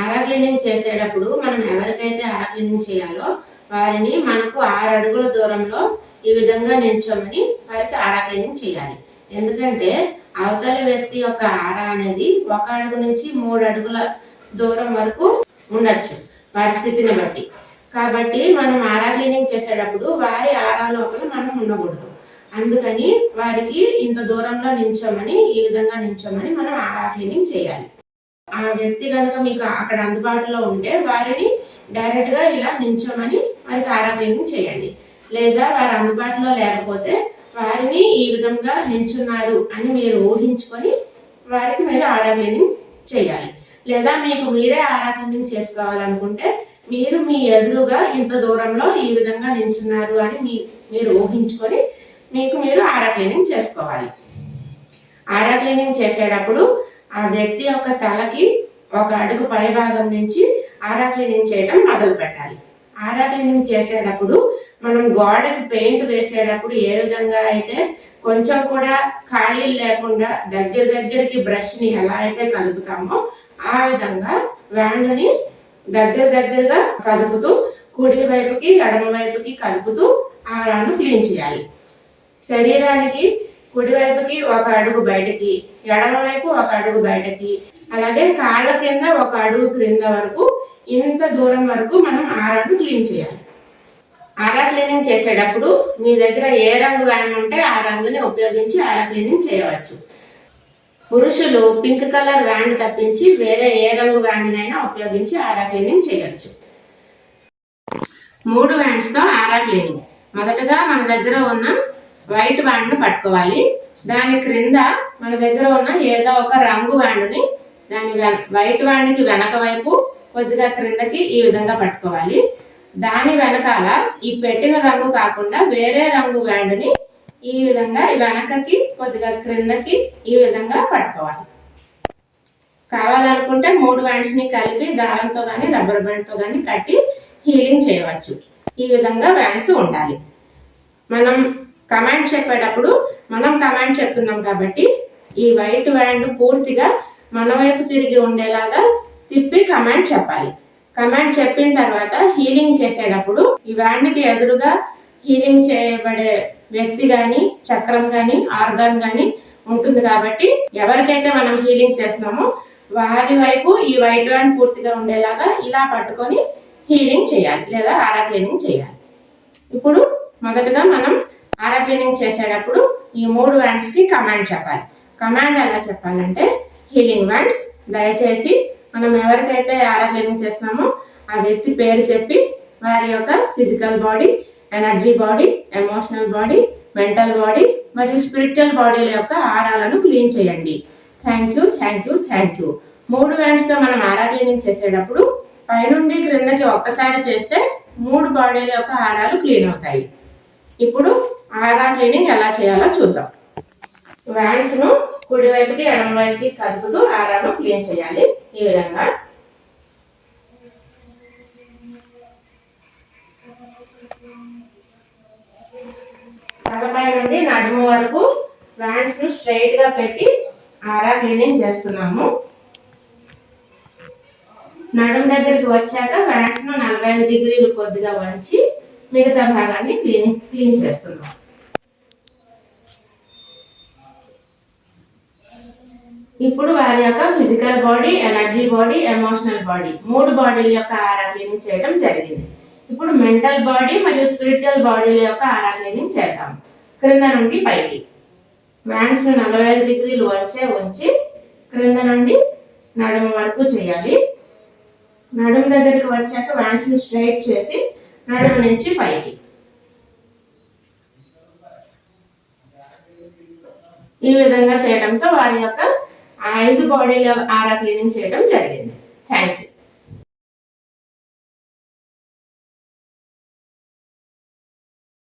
ఆరా cleaning చేసేటప్పుడు మనం ఎవరికైతే ఆరా క్లీనింగ్ చేయాలో వారిని మనకు ఆరు అడుగుల దూరంలో ఈ విధంగా నిల్చోమని వారికి ఆరా క్లీనింగ్ చేయాలి. ఎందుకంటే అవతల వ్యక్తి యొక్క ఆరా అనేది ఒక అడుగు నుంచి మూడు అడుగుల దూరం వరకు ఉండొచ్చు పరిస్థితిని బట్టి. కాబట్టి మనం ఆరా క్లీనింగ్ చేసేటప్పుడు వారి ఆరా లోపల మనం ఉండకూడదు. అందుకని వారికి ఇంత దూరంలో నించోమని ఈ విధంగా నించోమని మనం ఆరా క్లీనింగ్ చేయాలి. ఆ వ్యక్తి కనుక మీకు అక్కడ అందుబాటులో ఉంటే వారిని డైరెక్ట్గా ఇలా నించోమని వారికి ఆరా చేయండి. లేదా వారు అందుబాటులో లేకపోతే వారిని ఈ విధంగా నించున్నారు అని మీరు ఊహించుకొని వారికి మీరు ఆరా చేయాలి. లేదా మీకు మీరే ఆరా చేసుకోవాలనుకుంటే మీరు మీ ఎదురుగా ఇంత దూరంలో ఈ విధంగా నించున్నారు అని మీ మీరు ఊహించుకొని మీకు మీరు ఆరా క్లీనింగ్ చేసుకోవాలి. ఆరా క్లీనింగ్ చేసేటప్పుడు ఆ వ్యక్తి యొక్క తలకి ఒక అడుగు పై భాగం నుంచి ఆరా క్లీనింగ్ చేయడం మొదలు పెట్టాలి. ఆరా క్లీనింగ్ చేసేటప్పుడు మనం గోడకి పెయింట్ వేసేటప్పుడు ఏ విధంగా అయితే కొంచెం కూడా ఖాళీలు లేకుండా దగ్గర దగ్గరికి బ్రష్ని ఎలా అయితే కదుపుతామో ఆ విధంగా వ్యాండ్ని దగ్గర దగ్గరగా కదుపుతూ కుడి వైపుకి ఎడమ వైపుకి కదుపుతూ ఆరాను క్లీన్ చేయాలి. శరీరానికి కుడివైపుకి ఒక అడుగు బయటకి ఎడమవైపు ఒక అడుగు బయటకి. అలాగే కాళ్ళ కింద ఒక అడుగు క్రింద వరకు ఇంత దూరం వరకు మనం ఆరాను క్లీన్ చేయాలి. ఆరా క్లీనింగ్ చేసేటప్పుడు మీ దగ్గర ఏ రంగు వ్యాన్ ఉంటే ఆ రంగుని ఉపయోగించి ఆరా క్లీనింగ్ చేయవచ్చు. పురుషులు పింక్ కలర్ వ్యాండ్ తప్పించి వేరే ఏ రంగు వ్యాండ్నైనా ఉపయోగించి ఆరా క్లీనింగ్ చేయవచ్చు మూడు వ్యాండ్స్తో ఆరా క్లీనింగ్. మొదటగా మన దగ్గర ఉన్న వైట్ వ్యాండ్ను పట్టుకోవాలి. దాని క్రింద మన దగ్గర ఉన్న ఏదో ఒక రంగు బ్యాండ్ని దాని వెన- వైట్ బ్యాండ్కి వెనక వైపు కొద్దిగా క్రిందకి ఈ విధంగా పట్టుకోవాలి. దాని వెనకాల ఈ పెట్టిన రంగు కాకుండా వేరే రంగు బ్యాండ్ని ఈ విధంగా వెనకకి కొద్దిగా క్రిందకి ఈ విధంగా పట్టుకోవాలి. కావాలనుకుంటే మూడు బ్యాండ్స్ని కలిపి దారంతో కానీ రబ్బర్ బ్యాండ్తో కానీ కట్టి హీలింగ్ చేయవచ్చు. ఈ విధంగా బ్యాండ్స్ ఉండాలి. మనం కమాండ్ చెప్పేటప్పుడు మనం కమాండ్ చెప్తున్నాం కాబట్టి ఈ వైట్ వ్యాండ్ పూర్తిగా మన వైపు తిరిగి ఉండేలాగా తిప్పి కమాండ్ చెప్పాలి. కమాండ్ చెప్పిన తర్వాత హీలింగ్ చేసేటప్పుడు ఈ వ్యాండ్కి ఎదురుగా హీలింగ్ చేయబడే వ్యక్తి కానీ చక్రం కానీ ఆర్గాన్ కానీ ఉంటుంది కాబట్టి ఎవరికైతే మనం హీలింగ్ చేస్తున్నామో వారి వైపు ఈ వైట్ వ్యాండ్ పూర్తిగా ఉండేలాగా ఇలా పట్టుకొని హీలింగ్ చేయాలి లేదా ఆరా క్లీనింగ్ చేయాలి. ఇప్పుడు మొదటగా మనం బార్గెనింగ్ చేసేటప్పుడు ఈ మూడు వ్యాండ్స్కి కమాండ్ చెప్పాలి. కమాండ్ ఎలా చెప్పాలంటే హీలింగ్ వ్యాండ్స్ దయచేసి మనం ఎవరికైతే ఆరా క్లీనింగ్ చేస్తున్నామో ఆ వ్యక్తి పేరు చెప్పి వారి యొక్క physical body energy body emotional body mental body మరియు స్పిరిచువల్ బాడీల యొక్క ఆరాలను క్లీన్ చేయండి. Thank you thank you thank you మూడు వ్యాండ్స్తో మనం ఆరా క్లీనింగ్ చేసేటప్పుడు పైనుండి క్రిందకి ఒక్కసారి చేస్తే మూడు బాడీల యొక్క ఆరాలు క్లీన్ అవుతాయి. ఇప్పుడు ఆరా క్లీనింగ్ ఎలా చేయాలో చూద్దాం. వ్యాండ్స్ను కుడి వైపుకి ఎడమ వైపుకి కదుపుతూ ఆరాను క్లీన్ చేయాలి. ఈ విధంగా. తలపై నుండి నడుము వరకు వ్యాండ్స్ను స్ట్రైట్గా పెట్టి ఆరా క్లీనింగ్ చేస్తున్నాము. నడుము దగ్గరికి వచ్చాక వ్యాండ్స్ను నలభై ఐదు డిగ్రీలు కొద్దిగా వంచి మిగతా భాగాన్ని క్లీన్ క్లీన్ చేస్తున్నాం. ఇప్పుడు వారి యొక్క physical body energy body emotional body మూడు బాడీల యొక్క ఆరా క్లీనింగ్ చేయడం జరిగింది. ఇప్పుడు మెంటల్ బాడీ మరియు స్పిరిచువల్ బాడీల యొక్క ఆరా క్లీనింగ్ చేద్దాం. క్రింద నుండి పైకి. వ్యాండ్స్ నలభై ఐదు డిగ్రీలు వచ్చే ఉంచి క్రింద నుండి నడుము వరకు చేయాలి. నడుము దగ్గరికి వచ్చాక వ్యాండ్స్ స్ట్రైట్ చేసి నడుము నుంచి పైకి. ఈ విధంగా చేయడంతో వారి యొక్క ఐదు బాడీల ఆరా క్లీనింగ్ చేయడం జరిగింది. Thank you